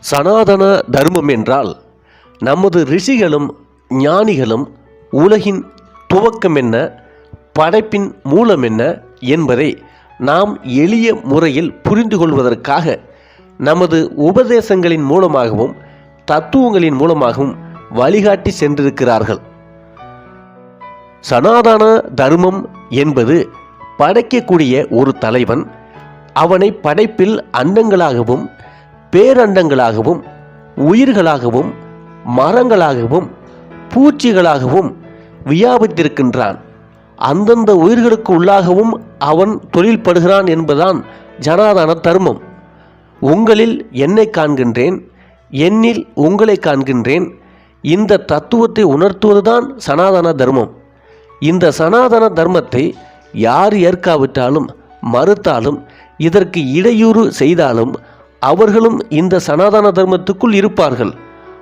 சனாதன தர்மம் என்றால் நமது ரிஷிகளும் ஞானிகளும் உலகின் துவக்கம் என்ன படைப்பின் மூலம் என்ன என்பதை நாம் எளிய முறையில் புரிந்து கொள்வதற்காக நமது உபதேசங்களின் மூலமாகவும் தத்துவங்களின் மூலமாகவும் வழிகாட்டி சென்றிருக்கிறார்கள். சனாதன தர்மம் என்பது படைக்கக்கூடிய ஒரு தலைவன் அவனை படைப்பில் அண்டங்களாகவும் பேரண்டங்களாகவும் உயிர்களாகவும் மரங்களாகவும் பூச்சிகளாகவும் வியாபித்திருக்கின்றான். அந்தந்த உயிர்களுக்கு உள்ளாகவும் அவன் தொழில்படுகிறான் என்பதான் ஜனாதான தர்மம். உங்களில் என்னை காண்கின்றேன் என்னில் உங்களை காண்கின்றேன். இந்த தத்துவத்தை உணர்த்துவதுதான் சனாதன தர்மம். இந்த சனாதன தர்மத்தை யார் ஏற்காவிட்டாலும் மறுத்தாலும் இதற்கு இடையூறு செய்தாலும் அவர்களும் இந்த சனாதன தர்மத்துக்குள் இருப்பார்கள்.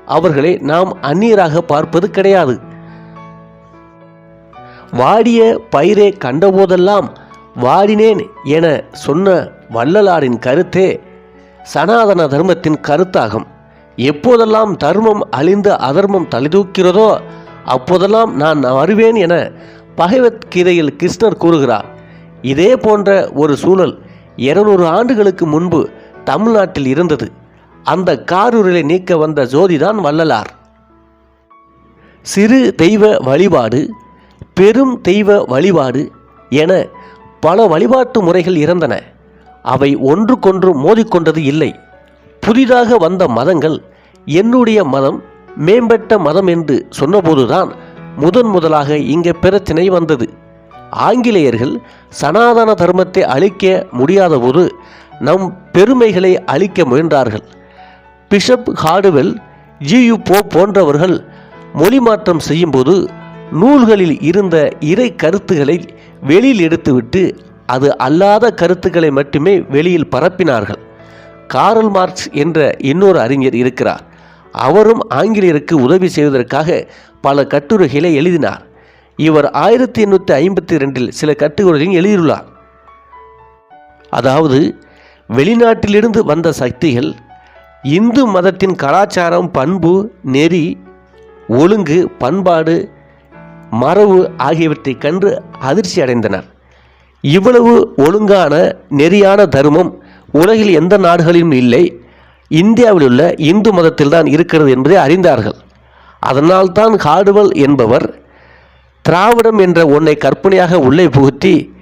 அவர்களை நாம் அந்நியராக பார்ப்பது கிடையாது. வாடிய பயிரை கண்டபோதெல்லாம் வாடினேன் என சொன்ன வள்ளலாரின் கருத்தே சனாதன தர்மத்தின் கருத்தாகும். எப்போதெல்லாம் தர்மம் அழிந்து அதர்மம் தலைதூக்கிறதோ அப்போதெல்லாம் நான் வருவேன் என பகவத்கீதையில் கிருஷ்ணர் கூறுகிறார். இதே போன்ற ஒரு சூழல் இருநூறு ஆண்டுகளுக்கு முன்பு தமிழ்நாட்டில் இருந்தது. அந்த காரூரிலை நீக்க வந்த ஜோதிதான் வள்ளலார். சிறு தெய்வ வழிபாடு பெரும் தெய்வ வழிபாடு என பல வழிபாட்டு முறைகள் இருந்தன. அவை ஒன்றுக்கொன்று மோதிக்கொண்டது இல்லை. புதிதாக வந்த மதங்கள் என்னுடைய மதம் மேம்பட்ட மதம் என்று சொன்னபோதுதான் முதன் முதலாக இங்கே பிரச்சனை வந்தது. ஆங்கிலேயர்கள் சனாதன தர்மத்தை அழிக்க முடியாதபோது நம் பெருமைகளை அழிக்க முயன்றார்கள். பிஷப் ஹார்டுவெல் ஜியு போ போன்றவர்கள் மொழி மாற்றம் செய்யும்போது நூல்களில் இருந்த இறை கருத்துக்களை வெளியில் எடுத்துவிட்டு அது அல்லாத கருத்துக்களை மட்டுமே வெளியில் பரப்பினார்கள். காரல் மார்க்ஸ் என்ற இன்னொரு அறிஞர் இருக்கிறார். அவரும் ஆங்கிலேயருக்கு உதவி செய்வதற்காக பல கட்டுரைகளை எழுதினார். இவர் ஆயிரத்தி எண்ணூற்றி ஐம்பத்தி ரெண்டில் சில கட்டுரைகளையும் எழுதியுள்ளார். அதாவது வெளிநாட்டிலிருந்து வந்த சக்திகள் இந்து மதத்தின் கலாச்சாரம் பண்பு நெறி ஒழுங்கு பண்பாடு மரபு ஆகியவற்றைக் கண்டு அதிர்ச்சி அடைந்தனர். இவ்வளவு ஒழுங்கான நெறியான தர்மம் உலகில் எந்த நாடுகளிலும் இல்லை. இந்தியாவில் உள்ள இந்து மதத்தில்தான் இருக்கிறது என்பதை அறிந்தார்கள். அதனால்தான் ஹார்டுவல் என்பவர் திராவிடம் என்ற ஒன்றை கற்பனையாக உள்ளே புகுத்தி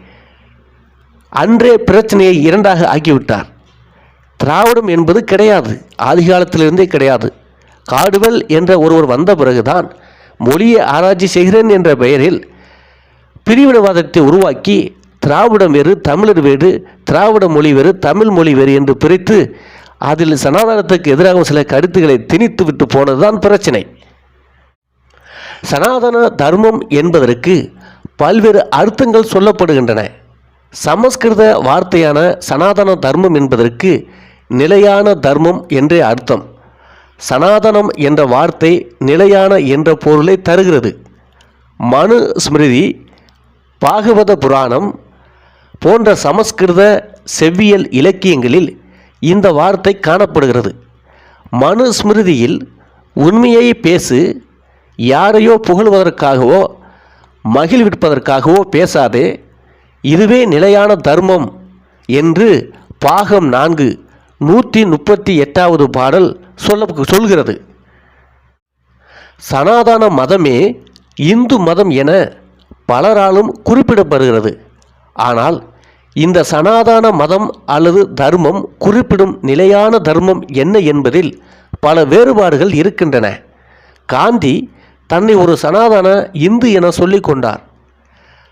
அன்றே பிரச்சனையை இரண்டாக ஆக்கிவிட்டார். திராவிடம் என்பது கிடையாது ஆதிகாலத்திலிருந்தே கிடையாது. காடுவல் என்ற ஒருவர் வந்த பிறகுதான் மொழியை ஆராய்ச்சி செய்கிறேன் என்ற பெயரில் பிரிவினவாதத்தை உருவாக்கி திராவிடம் வேறு தமிழர் வேறு திராவிட மொழி வேறு தமிழ் மொழி வேறு என்று பிரித்து அதில் சனாதனத்துக்கு எதிராக சில கருத்துக்களை திணித்து விட்டு போனதுதான் பிரச்சனை. சனாதன தர்மம் என்பதற்கு பல்வேறு அர்த்தங்கள் சொல்லப்படுகின்றன. சமஸ்கிருத வார்த்தையான சனாதன தர்மம் என்பதற்கு நிலையான தர்மம் என்றே அர்த்தம். சனாதனம் என்ற வார்த்தை நிலையான என்ற பொருளை தருகிறது. மனு ஸ்மிருதி பாகவத புராணம் போன்ற சமஸ்கிருத செவ்வியல் இலக்கியங்களில் இந்த வார்த்தை காணப்படுகிறது. மனு ஸ்மிருதியில் உண்மையை பேசு யாரையோ புகழ்வதற்காகவோ மகிழ்விப்பதற்காகவோ பேசாதே இதுவே நிலையான தர்மம் என்று பாகம் நான்கு நூற்றி முப்பத்தி எட்டாவது பாடல் சொல்ல சொல்கிறது. சனாதன மதமே இந்து மதம் என பலராலும் குறிப்பிடப்படுகிறது. ஆனால் இந்த சனாதன மதம் அல்லது தர்மம் குறிப்பிடும் நிலையான தர்மம் என்ன என்பதில் பல வேறுபாடுகள் இருக்கின்றன. காந்தி தன்னை ஒரு சனாதன இந்து என சொல்லிக் கொண்டார்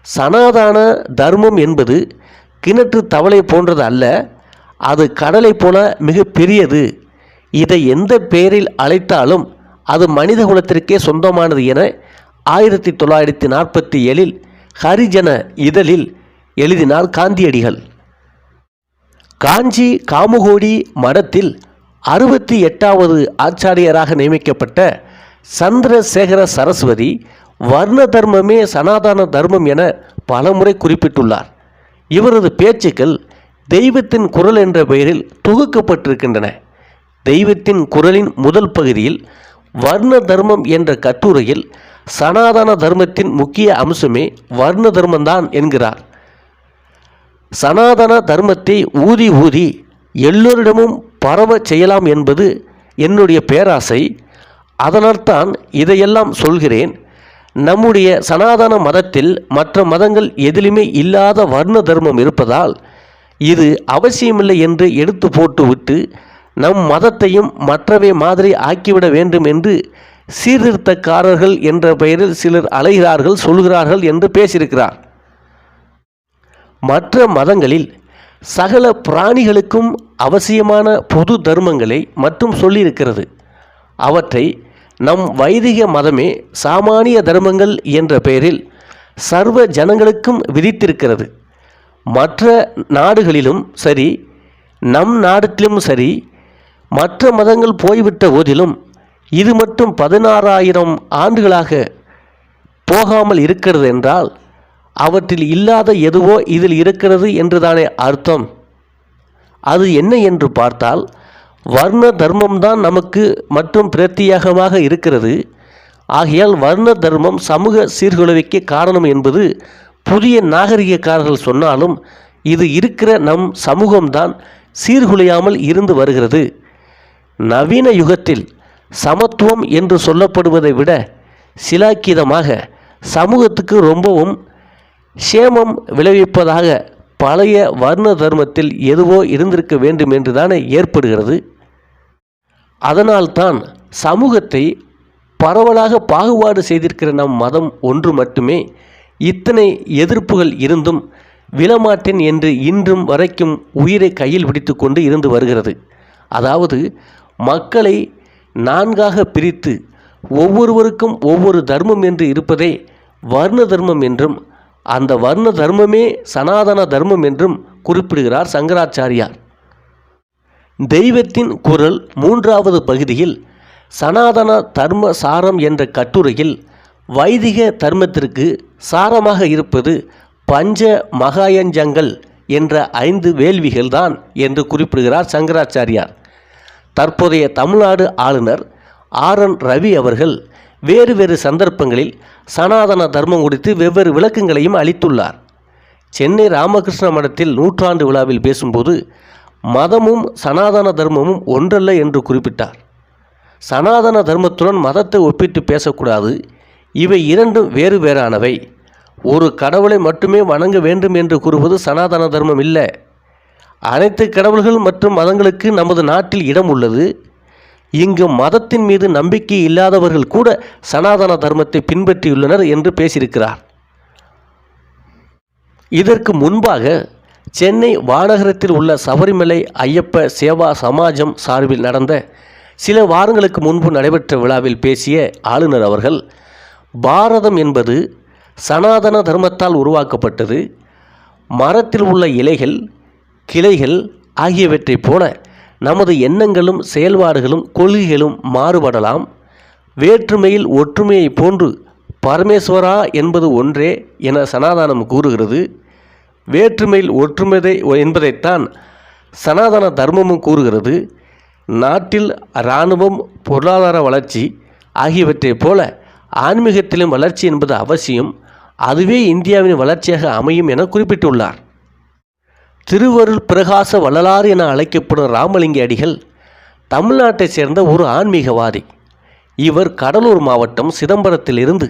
சனாதன தர்மம் என்பது கிணற்று தவளை போன்றது அல்ல அது கடலை போல மிக பெரியது இதை எந்த பெயரில் அழைத்தாலும் அது மனித குலத்திற்கே சொந்தமானது என ஆயிரத்தி தொள்ளாயிரத்தி நாற்பத்தி ஏழில் ஹரிஜன இதழில் எழுதினார் காந்தியடிகள். காஞ்சி காமுகோடி மடத்தில் அறுபத்தி எட்டாவது ஆச்சாரியராக நியமிக்கப்பட்ட சந்திரசேகர சரஸ்வதி வர்ண தர்மமே சனாதன தர்மம் என பலமுறை குறிப்பிட்டுள்ளார். இவரது பேச்சுக்கள் தெய்வத்தின் குரல் என்ற பெயரில் தொகுக்கப்பட்டிருக்கின்றன. தெய்வத்தின் குரலின் முதல் பகுதியில் வர்ண தர்மம் என்ற கட்டுரையில் சனாதன தர்மத்தின் முக்கிய அம்சமே வர்ண தர்மம்தான் என்கிறார். சனாதன தர்மத்தை ஊதி ஊதி எல்லோரிடமும் பரவ செய்யலாம் என்பது என்னுடைய பேராசை. அதனால்தான் இதையெல்லாம் சொல்கிறேன். நம்முடைய சனாதன மதத்தில் மற்ற மதங்கள் எதிலுமே இல்லாத வர்ண தர்மம் இருப்பதால் இது அவசியமில்லை என்று எடுத்து போட்டுவிட்டு நம் மதத்தையும் மற்றவை மாதிரி ஆக்கிவிட வேண்டும் என்று சீர்திருத்தக்காரர்கள் என்ற பெயரில் சிலர் அலைகிறார்கள் சொல்கிறார்கள் என்று பேசியிருக்கிறார். மற்ற மதங்களில் சகல பிராணிகளுக்கும் அவசியமான பொது தர்மங்களை மட்டும் சொல்லியிருக்கிறது. அவற்றை நம் வைதிக மதமே சாமானிய தர்மங்கள் என்ற பெயரில் சர்வ ஜனங்களுக்கும் விதித்திருக்கிறது. மற்ற நாடுகளிலும் சரி நம் நாட்டிலும் சரி மற்ற மதங்கள் போய்விட்ட போதிலும் இது மட்டும் பதினாறாயிரம் ஆண்டுகளாக போகாமல் இருக்கிறது என்றால் அவற்றில் இல்லாத எதுவோ இதில் இருக்கிறது என்றுதானே அர்த்தம்? அது என்ன என்று பார்த்தால் வர்ண தர்மம்தான் நமக்கு மற்றும் பிரத்தியேகமாக இருக்கிறது. ஆகையால் வர்ண தர்மம் சமூக சீர்குலைவுக்கு காரணம் என்பது புதிய நாகரிகக்காரர்கள் சொன்னாலும் இது இருக்கிற நம் சமூகம்தான் சீர்குலையாமல் இருந்து வருகிறது. நவீன யுகத்தில் சமத்துவம் என்று சொல்லப்படுவதை விட சிலாக்கிதமாக சமூகத்துக்கு ரொம்பவும் சேமம் விளைவிப்பதாக பழைய வர்ண தர்மத்தில் எதுவோ இருந்திருக்க வேண்டும் என்று தானே ஏற்படுகிறது? அதனால்தான் சமூகத்தை பரவலாக பாகுபாடு செய்திருக்கிற நம் மதம் ஒன்று மட்டுமே. இத்தனை எதிர்ப்புகள் இருந்தும் விழமாட்டேன் என்று இன்றும் வரைக்கும் உயிரை கையில் பிடித்து கொண்டு இருந்து வருகிறது. அதாவது மக்களை நான்காக பிரித்து ஒவ்வொருவருக்கும் ஒவ்வொரு தர்மம் என்று இருப்பதே வர்ண தர்மம் என்றும் அந்த வர்ண தர்மமே சனாதன தர்மம் என்றும் குறிப்பிடுகிறார் சங்கராச்சாரியார். தெய்வத்தின் குரல் மூன்றாவது பகுதியில் சனாதன தர்ம சாரம் என்ற கட்டுரையில் வைதிக தர்மத்திற்கு சாரமாக இருப்பது பஞ்ச மகாயஞ்சங்கள் என்ற ஐந்து வேள்விகள்தான் என்று குறிப்பிடுகிறார் சங்கராச்சாரியார். தற்போதைய தமிழ்நாடு ஆளுநர் ஆர் என் ரவி அவர்கள் வேறு வேறு சந்தர்ப்பங்களில் சனாதன தர்மம் குறித்து வெவ்வேறு விளக்கங்களையும் அளித்துள்ளார். சென்னை ராமகிருஷ்ண மடத்தில் நூற்றாண்டு விழாவில் பேசும்போது மதமும் சனாதன தர்மமும் ஒன்றல்ல என்று குறிப்பிட்டார். சனாதன தர்மத்துடன் மதத்தை ஒப்பிட்டு பேசக்கூடாது. இவை இரண்டும் வேறு வேறானவை. ஒரு கடவுளை மட்டுமே வணங்க வேண்டும் என்று கூறுவது சனாதன தர்மம் இல்லை. அனைத்து கடவுள்கள் மற்றும் மதங்களுக்கு நமது நாட்டில் இடம் உள்ளது. இங்கு மதத்தின் மீது நம்பிக்கை இல்லாதவர்கள் கூட சனாதன தர்மத்தை பின்பற்றியுள்ளனர் என்று பேசியிருக்கிறார். இதற்கு முன்பாக சென்னை வானகரத்தில் உள்ள சபரிமலை ஐயப்ப சேவா சமாஜம் சார்பில் நடந்த சில வாரங்களுக்கு முன்பு நடைபெற்ற விழாவில் பேசிய ஆளுநர் அவர்கள் பாரதம் என்பது சனாதன தர்மத்தால் உருவாக்கப்பட்டது மரத்தில் உள்ள இலைகள் கிளைகள் ஆகியவற்றைப் போல நமது எண்ணங்களும் செயல்பாடுகளும் கொள்கைகளும் மாறுபடலாம். வேற்றுமையில் ஒற்றுமையை போன்று பரமேஸ்வரா என்பது ஒன்றே என சனாதனம் கூறுகிறது. வேற்றுமையில் ஒற்றுமை என்பதைத்தான் சனாதன தர்மமும் கூறுகிறது. நாட்டில் இராணுவம் பொருளாதார வளர்ச்சி ஆகியவற்றைப் போல ஆன்மீகத்திலும் வளர்ச்சி என்பது அவசியம். அதுவே இந்தியாவின் வளர்ச்சியாக அமையும் என குறிப்பிட்டுள்ளார். திருவருள் பிரகாச வள்ளலார் என அழைக்கப்படும் ராமலிங்க அடிகள் தமிழ்நாட்டைச் சேர்ந்த ஒரு ஆன்மீகவாதி. இவர் கடலூர் மாவட்டம் சிதம்பரத்திலிருந்து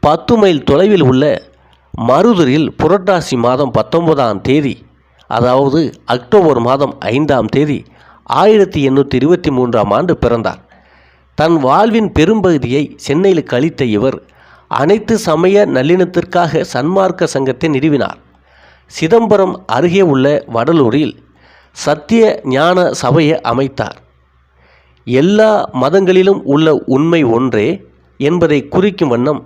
பத்து மைல் தொலைவில் உள்ள மருதூரில் புரட்டாசி மாதம் பத்தொன்பதாம் தேதி அதாவது அக்டோபர் மாதம் ஐந்தாம் தேதி ஆயிரத்தி எண்ணூற்றி இருபத்தி மூன்றாம் ஆண்டு பிறந்தார். தன் வாழ்வின் பெரும்பகுதியை சென்னையில் கழித்த இவர் அனைத்து சமய நல்லிணத்திற்காக சன்மார்க்க சங்கத்தை நிறுவினார். சிதம்பரம் அருகே உள்ள வடலூரில் சத்திய ஞான சபையை அமைத்தார். எல்லா மதங்களிலும் உள்ள உண்மை ஒன்றே என்பதை குறிக்கும் வண்ணம்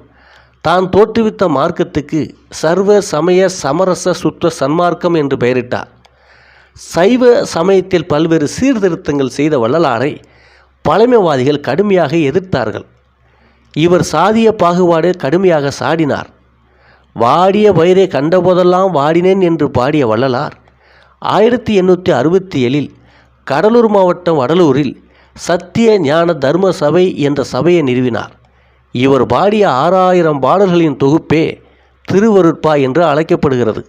தான் தோற்றுவித்த மார்க்கத்துக்கு சர்வ சமய சமரச சுத்த சன்மார்க்கம் என்று பெயரிட்டார். சைவ சமயத்தில் பல்வேறு சீர்திருத்தங்கள் செய்த வள்ளலாரை பழமைவாதிகள் கடுமையாக எதிர்த்தார்கள். இவர் சாதிய பாகுபாடு கடுமையாக சாடினார். வாடிய பயிரை கண்டபோதெல்லாம் வாடினேன் என்று பாடிய வள்ளலார் ஆயிரத்தி எண்ணூற்றி அறுபத்தி ஏழில் கடலூர் மாவட்டம் வடலூரில் சத்திய ஞான தர்ம சபை என்ற சபையை நிறுவினார். இவர் பாடிய ஆறாயிரம் பாடல்களின் தொகுப்பே திருவருட்பா என்று அழைக்கப்படுகிறது.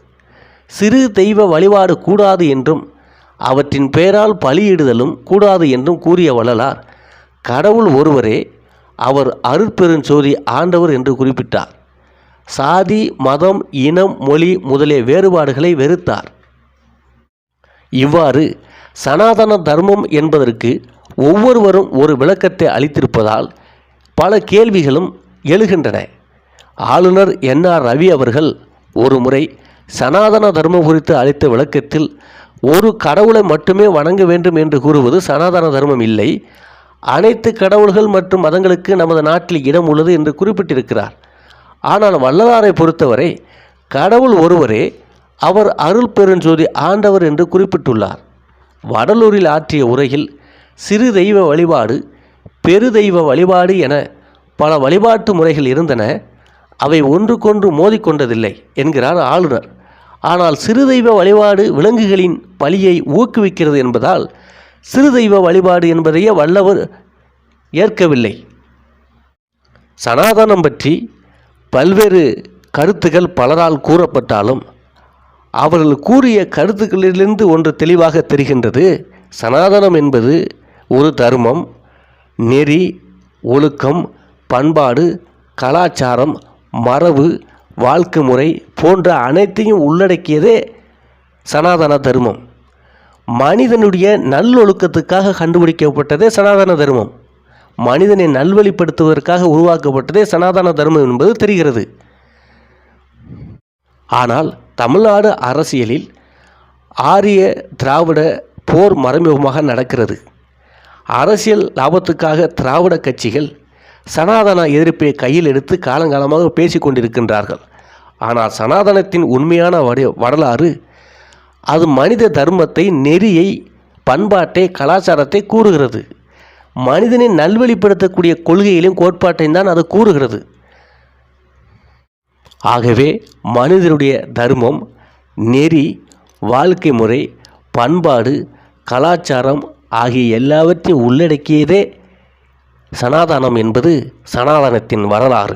சிறு தெய்வ வழிபாடு கூடாது என்றும் அவற்றின் பெயரால் பலியிடுதலும் கூடாது என்றும் கூறிய வள்ளலார் கடவுள் ஒருவரே அவர் அருட்பெருஞ்சோதி ஆண்டவர் என்று குறிப்பிட்டார். சாதி மதம் இனம் மொழி முதலிய வேறுபாடுகளை வெறுத்தார். இவ்வாறு சனாதன தர்மம் என்பதற்கு ஒவ்வொருவரும் ஒரு விளக்கத்தை அளித்திருப்பதால் பல கேள்விகளும் எழுகின்றன. ஆளுநர் என். ஆர். ரவி அவர்கள் ஒரு முறை சனாதன தர்மம் குறித்து அளித்த விளக்கத்தில் ஒரு கடவுளை மட்டுமே வணங்க வேண்டும் என்று கூறுவது சனாதன தர்மம் இல்லை. அனைத்து கடவுள்கள் மற்றும் மதங்களுக்கு நமது நாட்டில் இடம் உள்ளது என்று குறிப்பிட்டிருக்கிறார். ஆனால் வள்ளலாரை பொறுத்தவரை கடவுள் ஒருவரே அவர் அருள் பெருஞ்சோதி ஆண்டவர் என்று குறிப்பிட்டுள்ளார். வடலூரில் ஆற்றிய உரையில் சிறு தெய்வ வழிபாடு பெரு தெய்வ வழிபாடு என பல வழிபாட்டு முறைகள் இருந்தன. அவை ஒன்றுக்கொன்று மோதிக்கொண்டதில்லை என்கிறார் ஆளுநர். ஆனால் சிறு தெய்வ வழிபாடு விலங்குகளின் பலியை ஊக்குவிக்கிறது என்பதால் சிறு தெய்வ வழிபாடு என்பதையே வல்லவர் ஏற்கவில்லை. சனாதனம் பற்றி பல்வேறு கருத்துகள் பலரால் கூறப்பட்டாலும் அவர்கள் கூறிய கருத்துக்களிலிருந்து ஒன்று தெளிவாக தெரிகின்றது. சனாதனம் என்பது ஒரு தர்மம் நெறி ஒழுக்கம் பண்பாடு கலாச்சாரம் மரபு வாழ்க்கை முறை போன்ற அனைத்தையும் உள்ளடக்கியதே சனாதன தர்மம். மனிதனுடைய நல்லொழுக்கத்துக்காக கண்டுபிடிக்கப்பட்டதே சனாதன தர்மம். மனிதனை நல்வழிப்படுத்துவதற்காக உருவாக்கப்பட்டதே சனாதன தர்மம் என்பது தெரிகிறது. ஆனால் தமிழ்நாடு அரசியலில் ஆரிய திராவிட போர் மறைமுகமாக நடக்கிறது. அரசியல் லாபத்துக்காக திராவிட கட்சிகள் சனாதன எதிர்ப்பை கையில் எடுத்து காலங்காலமாக பேசிக் கொண்டிருக்கின்றார்கள். ஆனால் சனாதனத்தின் உண்மையான வடி வரலாறு அது மனித தர்மத்தை நெறியை பண்பாட்டை கலாச்சாரத்தை கூறுகிறது. மனிதனை நல்வழிப்படுத்தக்கூடிய கொள்கையிலும் கோட்பாட்டையும் தான் அது கூறுகிறது. ஆகவே மனிதனுடைய தர்மம் நெறி வாழ்க்கை முறை பண்பாடு கலாச்சாரம் ஆகிய எல்லாவற்றையும் உள்ளடக்கியதே சனாதானம் என்பது சனாதானத்தின் வரலாறு.